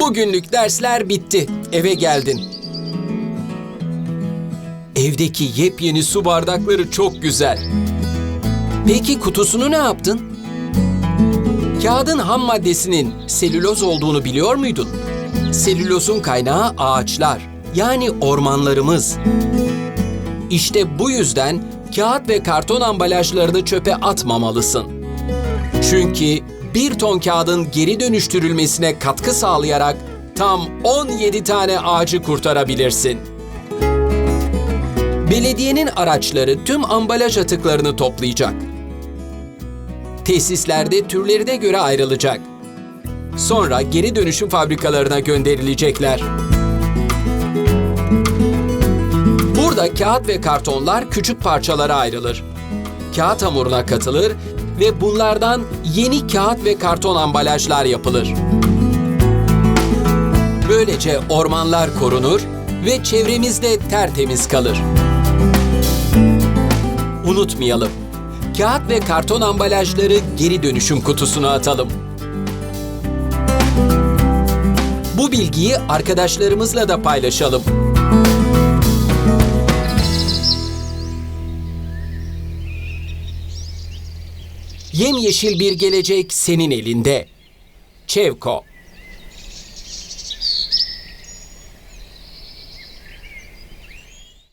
Bugünlük dersler bitti. Eve geldin. Evdeki yepyeni su bardakları çok güzel. Peki kutusunu ne yaptın? Kağıdın ham maddesinin selüloz olduğunu biliyor muydun? Selülozun kaynağı ağaçlar, yani ormanlarımız. İşte bu yüzden kağıt ve karton ambalajlarını çöpe atmamalısın. Çünkü bir ton kağıdın geri dönüştürülmesine katkı sağlayarak tam 17 tane ağacı kurtarabilirsin. Belediyenin araçları tüm ambalaj atıklarını toplayacak. Tesislerde türlerine göre ayrılacak. Sonra geri dönüşüm fabrikalarına gönderilecekler. Burada kağıt ve kartonlar küçük parçalara ayrılır. Kağıt hamuruna katılır ve bunlardan yeni kağıt ve karton ambalajlar yapılır. Böylece ormanlar korunur ve çevremizde tertemiz kalır. Unutmayalım. Kağıt ve karton ambalajları geri dönüşüm kutusuna atalım. Bu bilgiyi arkadaşlarımızla da paylaşalım. Yemyeşil bir gelecek senin elinde. Çevko